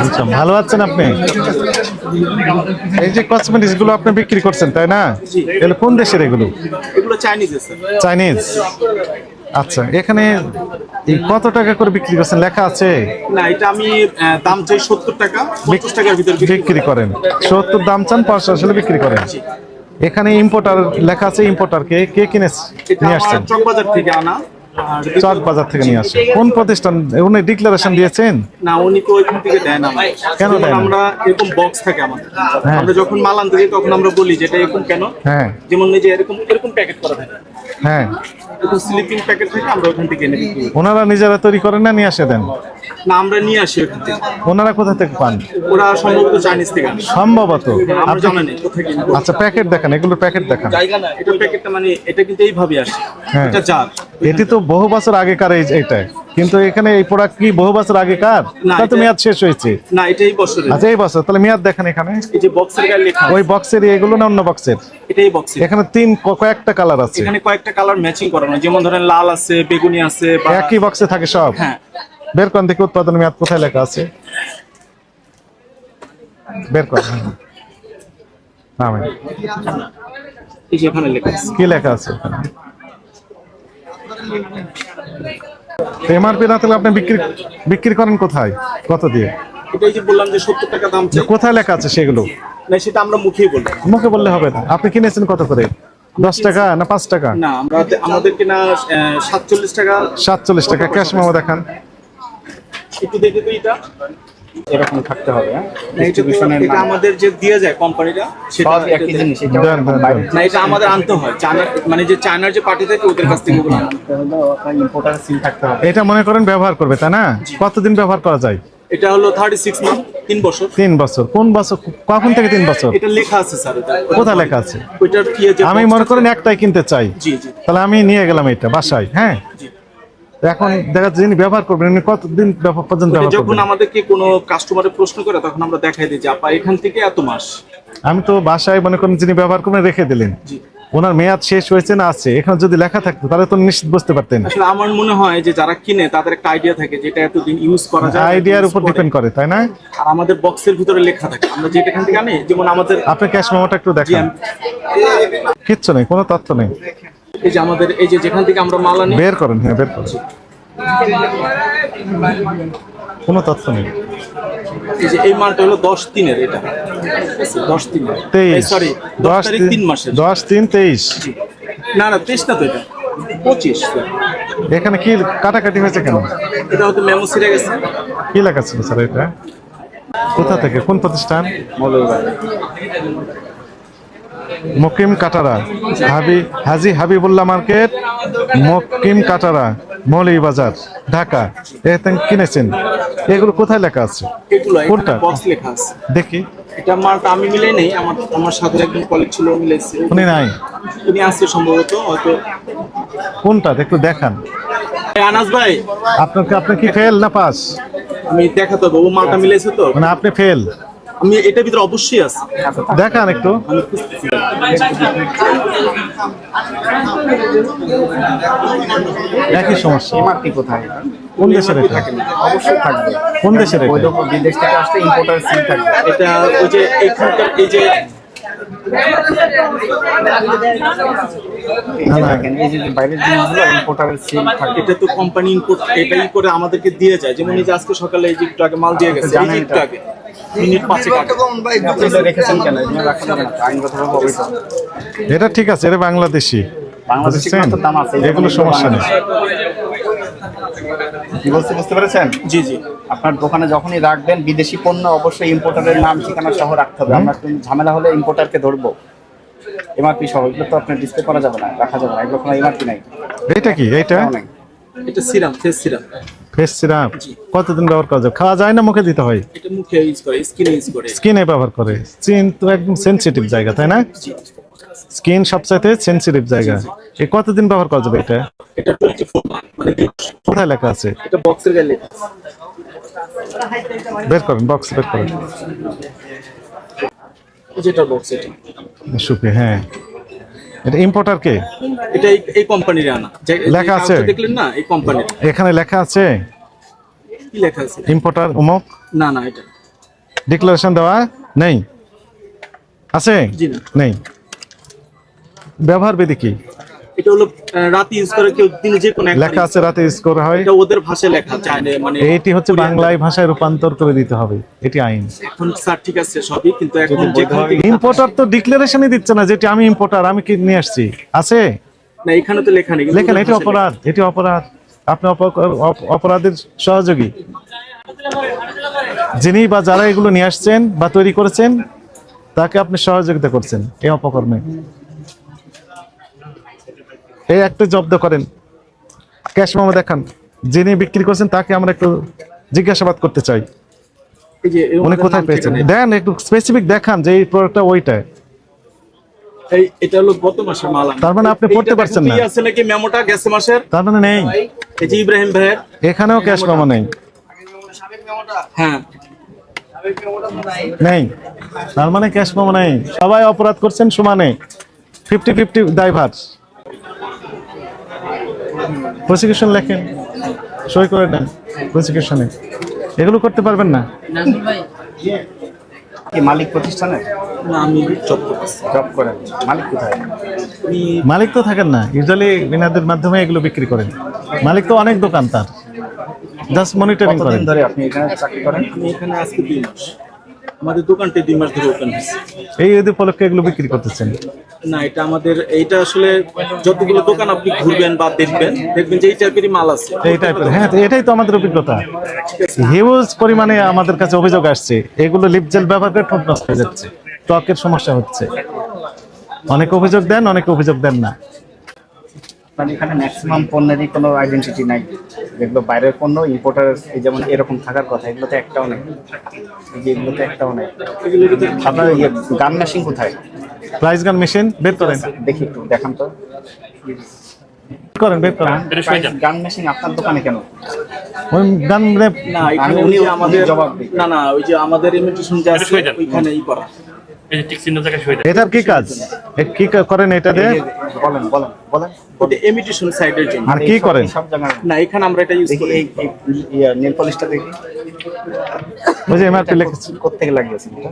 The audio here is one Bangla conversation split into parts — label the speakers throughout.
Speaker 1: আচ্ছা ভালো আছেন আপনি? এই যে কসমেটিক্সগুলো আপনি বিক্রি করছেন তাই না? এগুলো কোন দেশের এগুলো?
Speaker 2: চাইনিজ
Speaker 1: আচ্ছা এখানে এই কত টাকা করে বিক্রি করছেন? লেখা আছে?
Speaker 2: না এটা আমি দাম চাই সত্তর টাকা পঞ্চাশ টাকার ভিতরে বিক্রি
Speaker 1: করেন। সত্তর দাম চান পাঁচশো আসলে বিক্রি করেন। এখানে ইম্পোর্টার লেখা আছে ইম্পোর্টার কে কে কিনে নিয়ে আসছেন?
Speaker 2: চকবাজার থেকে আনা।
Speaker 1: চক বাজার থেকে নিয়ে আসে। কোন প্রতিষ্ঠান? উনি ডিক্লারেশন দিয়েছেন?
Speaker 2: না উনি তো ওইখান থেকে দেয় না
Speaker 1: কেন
Speaker 2: যেমন
Speaker 1: দেয় না?
Speaker 2: আমরা এরকম বক্স থাকে আমাদের
Speaker 1: হ্যাঁ।
Speaker 2: আমরা যখন মাল আনতে যাই তখন আমরা বলি যে এটা এরকম কেন?
Speaker 1: হ্যাঁ।
Speaker 2: যেমন এই যে এরকম এরকম প্যাকেট করা থাকে।
Speaker 1: হ্যাঁ।
Speaker 2: এরকম স্লিপিং প্যাকেট থাকে আমরা ওখান থেকে এনে করি।
Speaker 1: ওনারা নিজেরা তৈরি করেন না নিয়ে আসে দেন?
Speaker 2: না আমরা নিয়ে আসি ওখান থেকে।
Speaker 1: ওনারা কোথা থেকে পান?
Speaker 2: ওরা সম্ভবত চাইনিজ থেকে আনে।
Speaker 1: সম্ভবত।
Speaker 2: আমরা
Speaker 1: আপনি
Speaker 2: জানা নেই কোথায় কিনবো।
Speaker 1: আচ্ছা প্যাকেট দেখান এগুলো প্যাকেট দেখান।
Speaker 2: জায়গা না এটা প্যাকেটটা মানে এটা কিন্তু এইভাবে আসে।
Speaker 1: হ্যাঁ।
Speaker 2: এটা
Speaker 1: তো বহু বছর আগেকার এই কিন্তু এখানে এই প্রোডাক্ট কি বহু বছর আগেকার? তা তো মেয়াদ শেষ হয়েছে।
Speaker 2: না এটা এই বছরের।
Speaker 1: আচ্ছা এই বছর। তাহলে মেয়াদ দেখেন এখানে।
Speaker 2: এই যে বক্সের গায়ে লেখা
Speaker 1: ওই বক্সের এগুলো না অন্য বক্সের
Speaker 2: বক্সের
Speaker 1: এখানে তিন কয়েকটা কালার আছে।
Speaker 2: এখানে কয়েকটা কালার ম্যাচিং করানো। যেমন ধরেন লাল আছে বেগুনি আছে
Speaker 1: একই বক্সে থাকে সব?
Speaker 2: হ্যাঁ।
Speaker 1: বের করেন দেখি উৎপাদন মেয়াদ কোথায় লেখা আছে। বের কর হ্যাঁ। না ভাই
Speaker 2: এই যে এখানে লেখা আছে।
Speaker 1: কি লেখা আছে এমআরপি না তাহলে আপনি বিক্রি বিক্রি করেন কোথায়? কত দিয়ে?
Speaker 2: এটা এই যে বললাম যে সত্তর টাকা দাম
Speaker 1: কোথায় লেখা আছে সেগুলো?
Speaker 2: না সেটা আমরা মুখেই বলি
Speaker 1: মুখে বললে হবে না। আপনি কিনেছেন কত করে? দশ টাকা না পাঁচ টাকা?
Speaker 2: না আমরা আমাদের কিনা সাতচল্লিশ টাকা।
Speaker 1: সাতচল্লিশ টাকা। ক্যাশ মেমো দেখান।
Speaker 2: একটু দেখে তো এটা।
Speaker 3: এরকম থাকতে হবে হ্যাঁ?
Speaker 2: এটা আমাদের যে দিয়ে যায় কোম্পানিটা সেটা
Speaker 3: একই জিনিস এটা
Speaker 1: দেন, দেন, দেন।
Speaker 2: না এটা আমাদের আনতে হয়। চায়না মানে যে চায়নার যে পার্টি থাকে ওদের কাছ থেকে ওগুলো আনতে।
Speaker 3: হলো আপনার ইম্পোর্টার সিল থাকতে হবে।
Speaker 1: এটা মনে করেন ব্যবহার করবে তাই না? কতদিন ব্যবহার করা যায়?
Speaker 2: এটা হলো থার্টি সিক্স মান্থ তিন বছর।
Speaker 1: তিন বছর। কোন বছর? কখন থেকে তিন বছর?
Speaker 2: এটা লেখা আছে স্যার
Speaker 1: কোথায় লেখা আছে?
Speaker 2: ওইটার কি
Speaker 1: আমি মনে করেন একটাই কিনতে চাই।
Speaker 2: জি জি।
Speaker 1: তাহলে আমি নিয়ে গেলাম এটা বাসায় হ্যাঁ। এখন দেখা যাচ্ছে যিনি ব্যবহার করবেন কতদিন পর্যন্ত
Speaker 2: যখন আমাদেরকে কোনো কাস্টমারের প্রশ্ন করে তখন আমরা দেখাই দিই যে আপা এখান থেকে এত মাস?
Speaker 1: আমি তো বাসায় মনে করেন যিনি ব্যবহার করবেন রেখে দিলেন। ওনার মেয়াদ শেষ হয়েছে না আছে? এখানে যদি লেখা থাকতো তাহলে তো নিশ্চিত বুঝতে পারতেন।
Speaker 2: আসলে আমার মনে হয় যে যারা কিনে তাদের একটা আইডিয়া থাকে যেটা এতদিন ইউজ করা যায়
Speaker 1: আইডিয়ার উপর। ডিপেন্ড করে তাই না?
Speaker 2: আর আমাদের বক্সের ভিতরে লেখা থাকে। আমরা যেটা এখান থেকে আনি যেমন আমাদের
Speaker 1: আপনি ক্যাশ মেমোটা একটু দেখান। কিচ্ছু নেই কোনো তথ্য নেই।
Speaker 2: এই যে আমাদের এই যে যেখান থেকে আমরা মাল আনি
Speaker 1: বের করেন হ্যাঁ বের করেন। কোনো তথ্য নেই।
Speaker 2: এই যে এই মালটা হলো দশ দিনের এটা। দশ
Speaker 1: তেইশ।
Speaker 2: সরি দশ তারিখ
Speaker 1: তিন
Speaker 2: মাসের।
Speaker 1: দশ তিন তেইশ।
Speaker 2: না না তেইশ না তো এটা। পঁচিশ।
Speaker 1: এখানে কি কাটাকাটি হয়েছে কেন?
Speaker 2: এটা হয়তো মেমো ছিঁড়ে গেছে।
Speaker 1: কি লেখা ছিল স্যার এটা? কোথা থেকে? কোন প্রতিষ্ঠান? মকিম কাটারা হাবি হাজি হাবিবুল্লাহ মার্কেট মকিম কাটারা মৌলী বাজার ঢাকা। এখান কিনেছেন। এগুলো কোথায় লেখা আছে? কোনটা? দেখি।
Speaker 2: এটা মালটা আমি মিলাই নেই আমার আমার সাথে একজন কলিগ ছিল ও
Speaker 1: উনি নাই?
Speaker 2: উনি আসছে সম্ভবত হয়তো।
Speaker 1: কোনটা? একটু দেখান।
Speaker 2: আনাস ভাই।
Speaker 1: আপনাকে আপনি কি ফেল না পাস
Speaker 2: আমি দেখাতে হবে মালটা মিলাইছে তো।
Speaker 1: মানে আপনি ফেল
Speaker 2: আমি এটার ভিতরে অবশ্যই আছে।
Speaker 1: দেখান একটু একই সমস্যা।
Speaker 3: এমআরপি কোথায়?
Speaker 1: কোন দেশের এটা?
Speaker 3: অবশ্যই থাকবে।
Speaker 1: কোন দেশের এটা?
Speaker 3: বিদেশ থেকে আসলে ইম্পোর্টার সিল থাকবে।
Speaker 2: এটা ওই যে এইখানকার এই যে এটা তো কোম্পানি ইনপুট এটাই করে আমাদেরকে দিয়ে যায়। যেমন এই যে আজকে সকালে এই যে মাল দিয়ে গেছে এই মিনিট
Speaker 3: রেখেছেন কেন?
Speaker 1: এটা। ঠিক আছে এটা বাংলাদেশি।
Speaker 3: বাংলাদেশি দাম আছে।
Speaker 1: এগুলো সমস্যা নেই।
Speaker 3: কি বুঝতে পেরেছেন?
Speaker 2: জি জি।
Speaker 3: আপনার দোকানে যখনই রাখবেন বিদেশি পণ্য অবশ্যই ইম্পোর্টারের নাম ঠিকানা সহ রাখতে হবে। আমরা ঝামেলা হলে ইম্পোর্টারকে ধরবো। এমআরপি সহ এগুলো তো আপনার ডিসপ্লে করা যাবে না রাখা যাবে না। এগুলো কোনো এমআরপি নাই।
Speaker 1: এইটা কি?
Speaker 3: নাই।
Speaker 2: এটা serum face serum.
Speaker 1: Face syrup কতদিন ব্যবহার করা যায় খাওয়া যায় না মুখে দিতে হয়?
Speaker 2: এটা মুখে ইউজ করে স্কিনে ইউজ করে।
Speaker 1: স্কিনে ব্যবহার করে। স্কিন তো একদম সেনসিটিভ জায়গা তাই না? স্কিন সবচাইতে সেনসিটিভ জায়গা। এই কতদিন ব্যবহার করা যাবে এটা?
Speaker 2: এটা টোয়েন্টি ফোর মানে
Speaker 1: কোথায় লেখা আছে?
Speaker 2: এটা বক্সের গায়ে লেখা
Speaker 1: বের করেন বক্স বের করেন।
Speaker 2: যেটা বক্স এটা।
Speaker 1: সুপি হ্যাঁ। এটা ইম্পোর্টার কে?
Speaker 2: এটা এই- কোম্পানির আনা।
Speaker 1: লেখা আছে?
Speaker 2: দেখলেন না এই কোম্পানির
Speaker 1: এখানে লেখা আছে?
Speaker 2: কি লেখা আছে?
Speaker 1: ইম্পোর্টার উমক?
Speaker 2: না না এটা।
Speaker 1: ডিক্লারেশন দেওয়া নেই? আছে?
Speaker 2: জি না।
Speaker 1: নেই। ব্যবহার বিধি কি?
Speaker 2: এটা হলো রাতে ইউজ করে কেউ দিনে যে কোনো
Speaker 1: লেখা আছে রাতে ইউজ করা হয়।
Speaker 2: এটা ওদের ভাষায় লেখা যায় মানে
Speaker 1: এইটি হচ্ছে বাংলায় ভাষায় রূপান্তর করে দিতে হবে এটি আইন।
Speaker 2: এখন স্যার ঠিক আছে সবই কিন্তু এখন
Speaker 1: ইম্পোর্টার তো ডিক্লারেশনই দিচ্ছে না যেটি আমি ইম্পোর্টার আমি কি নিয়ে আসছি? আছে?
Speaker 2: না এখানে তো লেখা নেই কিন্তু
Speaker 1: এটি অপরাধ এটি অপরাধ। আপনি অপ- অপ- অপরাধের সহযোগী। যিনি বা যারা এগুলো নিয়ে আসছেন বা তৈরি করেছেন তাকে আপনি সহযোগিতা করছেন এই অপকর্মে। এই একটা জব্দ করেন। ক্যাশ মামা দেখান। যিনি বিক্রি করছেন তাকে আমরা একটু জিজ্ঞাসাবাদ করতে চাই। উনি কোথায় পেয়েছেন? দেন একটু স্পেসিফিক দেখান যে এই প্রোডাক্টটা ওইটা
Speaker 2: এই এটা হলো গত মাসের মাল।
Speaker 1: তার মানে আপনি পড়তে পারছেন না।
Speaker 2: আছে নাকি মেমোটা গেছে মাসের?
Speaker 1: তার মানে নেই।
Speaker 2: এই যে ইব্রাহিম ভাইয়ের।
Speaker 1: এখানেও ক্যাশ মামা নেই।
Speaker 2: হ্যাঁ।
Speaker 1: নেই। তার মানে ক্যাশ মামা নেই। সবাই অপরাধ করছেন সমানে। ফিফটি ফিফটি ড্রাইভার প্রসিকিউশন লেখেন। সই করে দেন প্রসিকিউশনে এগুলো করতে পারবেন না?
Speaker 3: কি মালিক প্রতিষ্ঠানের
Speaker 2: আমি জব
Speaker 3: জব করেন। মালিক কোথায়?
Speaker 1: মালিক তো থাকেন না। ইউজুয়ালি বিনাদের মাধ্যমে এগুলো বিক্রি করেন। মালিক তো অনেক দোকান তার জাস্ট মনিটরিং করেন।
Speaker 3: ধরে আপনি এখানে চাকরি করেন?
Speaker 2: আমি এখানে আজকে দুই মাস। আমাদের দোকানটা দুই মাস ধরে ওপেন হয়েছে।
Speaker 1: এই ঈদ উপলক্ষে এগুলো বিক্রি করতেছেন?
Speaker 2: না এটা আমাদের এইটা আসলে যতগুলো দোকান আপনি ঘুরবেন বা দেখবেন দেখবেন যে এই টাইপেরই মাল আছে।
Speaker 1: এই টাইপের হ্যাঁ এটাই তো আমাদের অভিজ্ঞতা। হিউজ পরিমাণে আমাদের কাছে অভিযোগ আসছে এগুলো লিপজেল ব্যবহার করে ঠোঁট নষ্ট হয়ে যাচ্ছে ত্বকের সমস্যা হচ্ছে। অনেক অভিযোগ দেন অনেক অভিযোগ দেন না।
Speaker 3: মানে এখানে ম্যাক্সিমাম পণ্যেরই কোনো আইডেন্টিটি নাই। যেগুলো বাইরের পণ্য ইম্পোর্টার এই যেমন এরকম থাকার কথা এগুলোতে একটাও নেই। যে এগুলোতে একটাও নেই। আপনার ইয়ে গান মেশিন কোথায়?
Speaker 1: প্রাইস গান মেশিন বের করেন।
Speaker 3: দেখি একটু দেখান তো।
Speaker 1: করেন বের করেন।
Speaker 3: গান মেশিন আপনার দোকানে কেন?
Speaker 1: গান মানে
Speaker 2: না
Speaker 3: উনি-
Speaker 2: আমাদের
Speaker 3: জবাব
Speaker 2: না না ওই যে আমাদের ইমিটেশন যে আছে ওইখানেই করা।
Speaker 1: এটার কি কাজ? কি করেন এটা দিয়ে?
Speaker 3: বলেন বলেন বলেন।
Speaker 2: ওটা ইমিটেশন সাইডের জন্য।
Speaker 1: আর কি করেন?
Speaker 3: এই সব জায়গায়
Speaker 2: না। এখানে আমরা এটা ইউজ
Speaker 3: দেখি
Speaker 2: করি।
Speaker 3: এই নেল পলিশটা দেখি।
Speaker 1: ওই যে এমআরপি লিখেছে
Speaker 3: কোথেকে লাগিয়েছেন এটা?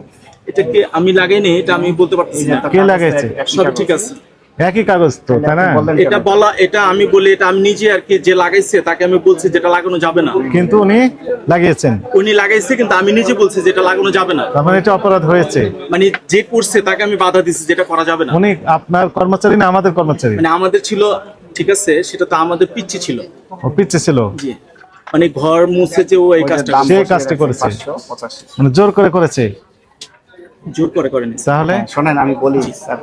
Speaker 2: এটা কি আমি লাগাইনি এটা আমি বলতে পারছি না।
Speaker 1: কে লাগাইছে?
Speaker 2: সব ঠিক আছে।
Speaker 1: একই কাগজ তো তাই না?
Speaker 2: এটা বলা এটা আমি বলি এটা আমি নিজে আর কি যে লাগাইছে তাকে আমি বলছি যেটা লাগানো যাবে না।
Speaker 1: কিন্তু উনি লাগিয়েছেন।
Speaker 2: উনি লাগাইছে কিন্তু আমি নিজে বলছি যেটা লাগানো যাবে না।
Speaker 1: তার মানে এটা অপরাধ হয়েছে।
Speaker 2: মানে যে করছে তাকে আমি বাধা দিচ্ছি যেটা করা যাবে না।
Speaker 1: উনি আপনার কর্মচারী না আমাদের কর্মচারী?
Speaker 2: মানে আমাদের ছিল ঠিক আছে সেটা তো আমাদের পিচ্ছি ছিল।
Speaker 1: ও পিচ্ছে ছিল?
Speaker 2: জি। মানে ঘর মুছে যে ও এই কাজটা
Speaker 1: সে কাজটি করেছে।
Speaker 3: 585
Speaker 1: মানে জোর করে করেছে?
Speaker 2: জোর করে করেনি
Speaker 1: তাহলে?
Speaker 3: শোনেন আমি বলি স্যার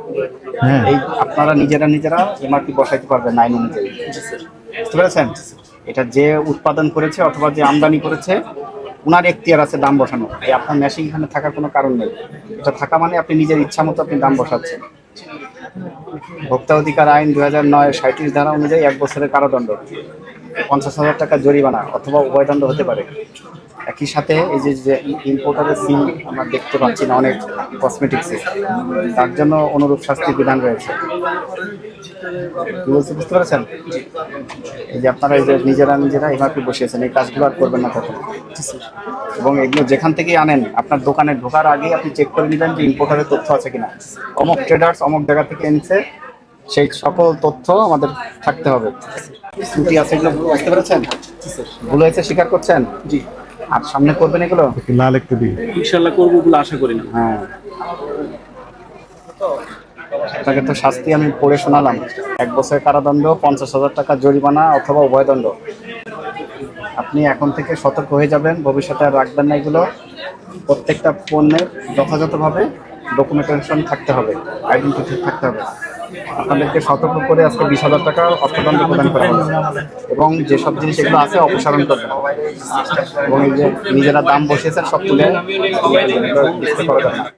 Speaker 1: হ্যাঁ।
Speaker 3: এই আপনারা নিজেরা নিজেরা এমআরপি বসাইতে পারবেন নাইন অনুযায়ী বুঝতে পেরেছেন? এটা যে উৎপাদন করেছে অথবা যে আমদানি করেছে উনার এখতিয়ার আছে দাম বসানো। এই আপনার মেশিন এখানে থাকার কোনো কারণ নেই। এটা থাকা মানে আপনি নিজের ইচ্ছা মতো আপনি দাম বসাচ্ছেন। ভোক্তা অধিকার আইন দুই হাজার নয় সাঁত্রিশ ধারা অনুযায়ী এক বছরের কারাদণ্ড। পঞ্চাশ হাজার টাকা জরিমানা অথবা উভয়দণ্ড হতে পারে। একই সাথে এই যে যে ইম্পোর্টারের সিম আমরা দেখতে পাচ্ছি না, অনেক কসমেটিক্সে তার জন্য অনুরূপ শাস্তির বিধান রয়েছে। বলছি বুঝতে পেরেছেন? এই যে আপনারা এই যে নিজেরা নিজেরা এমআরপি বসিয়েছেন, এই কাজগুলো আর করবেন না তখন। এবং এগুলো যেখান থেকেই আনেন, আপনার দোকানে ঢোকার আগে আপনি চেক করে নেবেন যে ইম্পোর্টারের তথ্য আছে কিনা। অমুক ট্রেডার্স অমুক জায়গা থেকে এনেছে সেই সকল তথ্য আমাদের থাকতে হবে। ত্রুটি আছে এগুলো বুঝতে পেরেছেন? ভুল হয়েছে স্বীকার করছেন?
Speaker 2: জি।
Speaker 3: আর সামনে করবেন এগুলো?
Speaker 1: লাল একটু দিই
Speaker 2: ইনশাল্লাহ করব বলে আশা করি না।
Speaker 3: হ্যাঁ। আপনাকে তো শাস্তি আমি পড়ে শোনালাম। এক বছরের কারাদণ্ড পঞ্চাশ হাজার টাকা জরিমানা অথবা উভয়দণ্ড। আপনি এখন থেকে সতর্ক হয়ে যাবেন ভবিষ্যতে আর রাখবেন না এগুলো। প্রত্যেকটা পণ্যের যথাযথভাবে ডকুমেন্টেশন থাকতে হবে আইডেন্টিটি থাকতে হবে। আপনাদেরকে সতর্ক করে আজকে বিশ হাজার টাকা অর্থদণ্ড প্রদান করা হবে। এবং যেসব জিনিস এগুলো আছে, অপসারণ করবে। এবং এই যে নিজেরা দাম বসিয়েছেন, সব তুলে করা যাবে